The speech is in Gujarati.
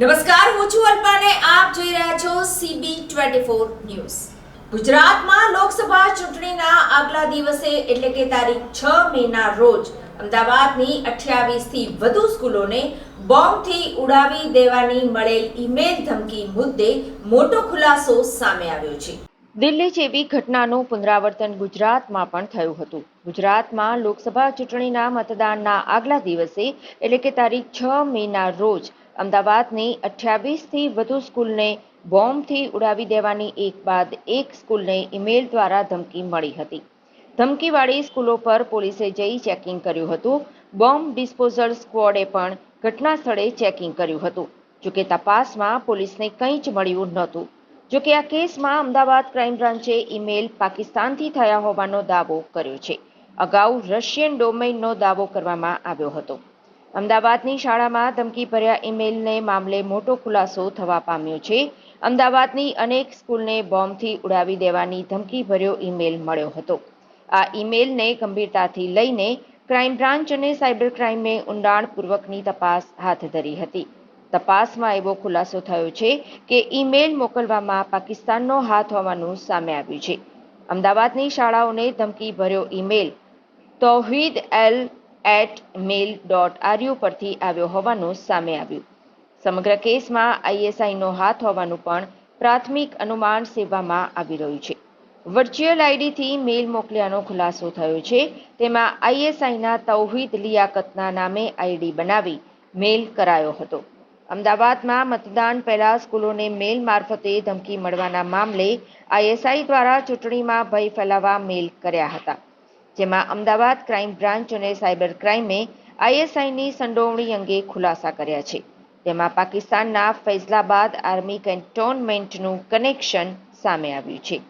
નમસ્કાર, હું છું અલ્પાને. આપ જોઈ રહ્યા છો સીબી ટ્વેન્ટી ફોર ન્યૂઝ. ગુજરાતમાં લોકસભા ચૂંટણીના આગલા દિવસે, એટલે કે તારીખ છ મેના રોજ, અમદાવાદની અઠ્યાવીસથી વધુ સ્કૂલોને બોમ્બથી ઉડાવી દેવાની મળેલ ઈમેલ ધમકી મુદ્દે મોટો ખુલાસો સામે આવ્યો છે. દિલ્હી જેવી ઘટનાનું પુનરાવર્તન ગુજરાતમાં પણ થયું હતું. ગુજરાતમાં લોકસભા ચૂંટણીના મતદાનના આગલા દિવસે, એટલે કે તારીખ છ મેના રોજ, અમદાવાદની અઠ્યાવીસથી વધુ સ્કૂલને બોમ્બથી ઉડાવી દેવાની એક બાદ એક સ્કૂલને ઈમેલ દ્વારા ધમકી મળી હતી. ધમકીવાળી સ્કૂલો પર પોલીસે જઈ ચેકિંગ કર્યું હતું. બોમ્બ ડિસ્પોઝલ સ્ક્વોડે પણ ઘટના સ્થળે ચેકિંગ કર્યું હતું. જોકે તપાસમાં પોલીસને કંઈ જ મળ્યું નહોતું. જોકે આ કેસમાં અમદાવાદ ક્રાઇમ બ્રાન્ચે ઈમેલ પાકિસ્તાનથી થયા હોવાનો દાવો કર્યો છે. અગાઉ રશિયન ડોમેઇનનો દાવો કરવામાં આવ્યો હતો. અમદાવાદની શાળામાં ધમકીભર્યા ઈમેલને મામલે મોટો ખુલાસો થવા પામ્યો છે. અમદાવાદની અનેક સ્કૂલને બોમ્બથી ઉડાવી દેવાની ધમકીભર્યો ઈમેલ મળ્યો હતો. આ ઈમેલને ગંભીરતાથી લઈને ક્રાઇમ બ્રાન્ચ અને સાયબર ક્રાઇમે ઊંડાણપૂર્વકની તપાસ હાથ ધરી હતી. તપાસમાં એવો ખુલાસો થયો છે કે ઈમેલ મોકલવામાં પાકિસ્તાનનો હાથ હોવાનું સામે આવ્યું છે. અમદાવાદની શાળાઓને ધમકી ભર્યો email Tauheed L at mail dot RU પરથી આવ્યો હોવાનું સામે આવ્યું. સમગ્ર કેસમાં આઈએસઆઈનો હાથ હોવાનું પણ પ્રાથમિક અનુમાન સેવામાં આવી રહ્યું છે. વર્ચ્યુઅલ આઈડીથી મેલ મોકલ્યાનો ખુલાસો થયો છે. તેમાં આઈએસઆઈના તૌહીદ લિયાકતના નામે આઈડી બનાવી મેલ કરાયો હતો. અમદાવાદમાં મતદાન પહેલા સ્કૂલોને મેલ મારફતે ધમકી મળવાના મામલે આઈએસઆઈ દ્વારા ચૂંટણીમાં ભય ફેલાવવા મેલ કર્યા હતા. જેમાં અમદાવાદ ક્રાઇમ બ્રાન્ચ અને સાયબર ક્રાઇમે આઈએસઆઈની સંડોવણી અંગે ખુલાસા કર્યા છે. તેમાં પાકિસ્તાનના ફૈઝલાબાદ આર્મી કેન્ટોનમેન્ટનું કનેક્શન સામે આવ્યું છે.